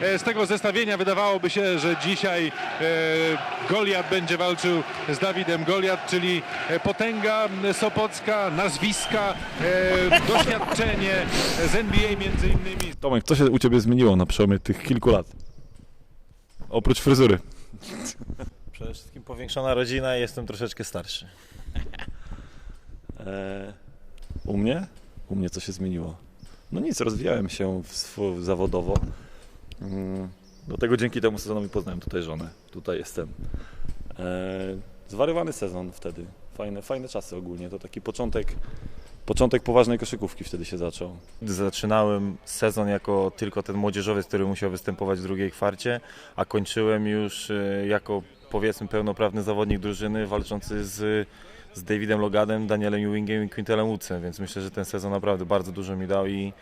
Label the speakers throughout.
Speaker 1: e, z tego zestawienia wydawałoby się, że dzisiaj e, Goliat będzie walczył z Dawidem Goliat, czyli e, potęga Sopocka, nazwiska, doświadczenie z NBA między innymi.
Speaker 2: Tomek, co się u Ciebie zmieniło na przełomie tych kilku lat? Oprócz fryzury.
Speaker 3: Przede wszystkim powiększona rodzina i jestem troszeczkę starszy.
Speaker 2: E, u mnie? U mnie co się zmieniło? No nic, rozwijałem się w swo- zawodowo. Mm, Do tego dzięki temu sezonowi poznałem tutaj żonę. Tutaj jestem. E, zwariowany sezon wtedy. Fajne, fajne czasy ogólnie. To taki początek, początek poważnej koszykówki wtedy się zaczął.
Speaker 3: Zaczynałem sezon jako tylko ten młodzieżowiec, który musiał występować w drugiej kwarcie, a kończyłem już e, jako powiedzmy pełnoprawny zawodnik drużyny walczący z, z Davidem Logadem, Danielem Ewingiem i Quintelem Woodsem, więc myślę, że ten sezon naprawdę bardzo dużo mi dał i,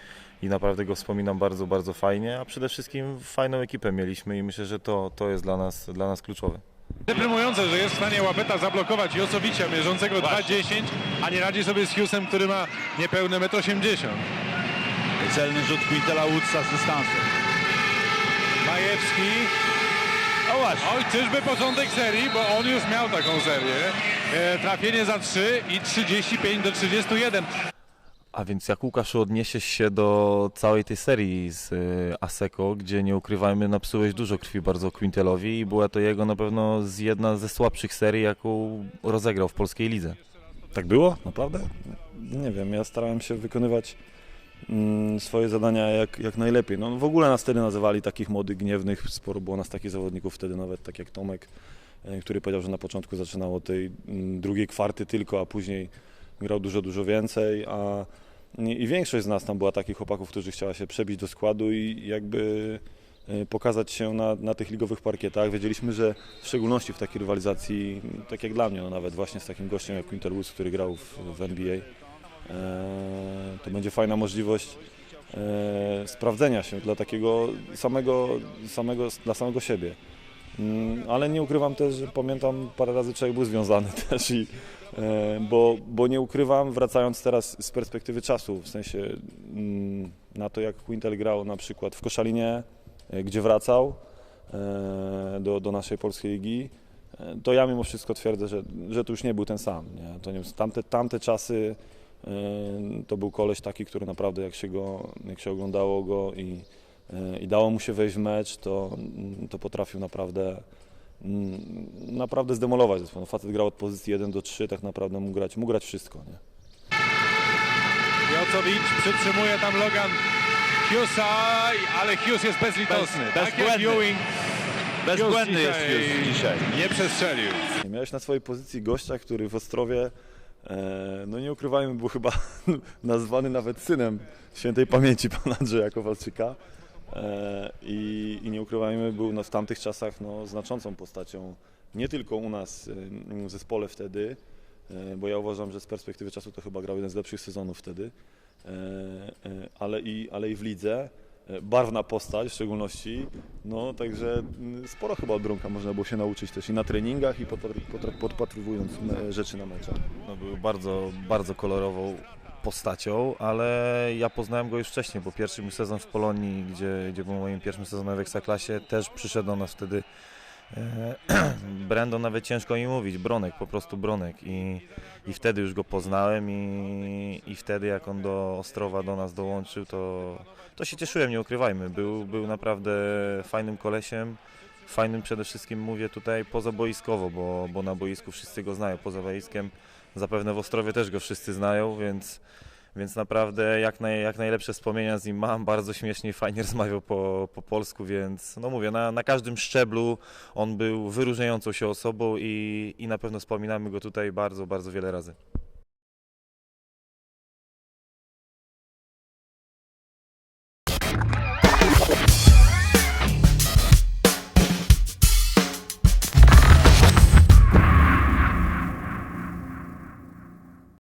Speaker 3: i naprawdę go wspominam bardzo, bardzo fajnie, a przede wszystkim fajną ekipę mieliśmy i myślę, że to, to jest dla nas, dla nas kluczowe.
Speaker 1: Deprymujące, że jest w stanie Łapeta zablokować Josowicza mierzącego 2,10, a nie radzi sobie z Hughesem, który ma niepełne 1,80 m.
Speaker 4: Celny rzut Quintela Woodsa z dystansu.
Speaker 1: Majewski.
Speaker 4: Właśnie.
Speaker 1: Oj, czyżby początek serii, bo on już miał taką serię. E, trafienie za 3 i 35 do 31.
Speaker 3: A więc jak Łukaszu odniesiesz się do całej tej serii z y, Aseko, gdzie nie ukrywajmy, napsułeś dużo krwi bardzo Quintelowi i była to jego na pewno z jedna ze słabszych serii, jaką rozegrał w polskiej lidze.
Speaker 2: Tak było? Naprawdę? Nie wiem, ja starałem się wykonywać swoje zadania jak, jak najlepiej. No, w ogóle nas wtedy nazywali takich młodych, gniewnych. Sporo było nas takich zawodników wtedy, nawet tak jak Tomek, e, który powiedział, że na początku zaczynał od tej mm, drugiej kwarty tylko, a później grał dużo, dużo więcej. A, i, większość z nas tam była takich chłopaków, którzy chciała się przebić do składu i jakby e, pokazać się na, na tych ligowych parkietach. Wiedzieliśmy, że w szczególności w takiej rywalizacji, tak jak dla mnie, no nawet właśnie z takim gościem jak Quintel Woods, który grał w, w NBA, to będzie fajna możliwość e, sprawdzenia się dla takiego samego, samego, dla samego siebie. Mm, Ale nie ukrywam też, że pamiętam parę razy człowiek był związany też i e, bo, bo nie ukrywam, wracając teraz z perspektywy czasu, w sensie mm, na to jak Quintel grał na przykład w Koszalinie, e, gdzie wracał e, do, do naszej polskiej ligi, e, to ja mimo wszystko twierdzę, że, że to już nie był ten sam. Nie? To nie, tamte, tamte czasy e, to był koleś taki, który naprawdę jak się, go, jak się oglądało go i, e, i dało mu się wejść w mecz, to, mm, to potrafił naprawdę mm, naprawdę zdemolować zespół. No, facet grał od pozycji 1 do 3, tak naprawdę mógł grać, mógł grać wszystko. Nie?
Speaker 1: Jocowicz przytrzymuje tam Logan Hughesa, ale Hughes jest bezlitosny.
Speaker 4: Bez-
Speaker 1: tak jak
Speaker 4: bezbłędny.
Speaker 1: Ewing
Speaker 4: Bezbłędny jest
Speaker 1: dzisiaj
Speaker 4: już dzisiaj.
Speaker 1: nie przestrzelił.
Speaker 2: Miałeś na swojej pozycji gościa, który w Ostrowie, no nie ukrywajmy, był chyba nazwany nawet synem świętej pamięci pana Andrzeja Kowalczyka. E, i, I nie ukrywajmy, był w tamtych czasach no, znaczącą postacią, nie tylko u nas e, w zespole wtedy, e, bo ja uważam, że z perspektywy czasu to chyba grał jeden z lepszych sezonów wtedy, e, e, ale, i, ale i w lidze. E, Barwna postać w szczególności, no także mm, sporo chyba od Brunka można było się nauczyć też i na treningach i podpatrywując rzeczy na meczach.
Speaker 3: No, był bardzo, bardzo kolorową postacią, ale ja poznałem go już wcześniej, bo pierwszy mój sezon w Polonii, gdzie, gdzie był moim pierwszym sezonem w Ekstraklasie, też przyszedł do nas wtedy e, Brandon, nawet ciężko mi mówić, Bronek, po prostu Bronek. I, i wtedy już go poznałem i, i wtedy jak on do Ostrowa do nas dołączył, to, to się cieszyłem, nie ukrywajmy, był, był naprawdę fajnym kolesiem, fajnym przede wszystkim mówię tutaj pozaboiskowo, bo, bo na boisku wszyscy go znają, poza boiskiem zapewne w Ostrowie też go wszyscy znają, więc, więc naprawdę jak, naj, jak najlepsze wspomnienia z nim mam, bardzo śmiesznie i fajnie rozmawiał po, po polsku, więc no mówię, na, na każdym szczeblu on był wyróżniającą się osobą i, i na pewno wspominamy go tutaj bardzo, bardzo wiele razy.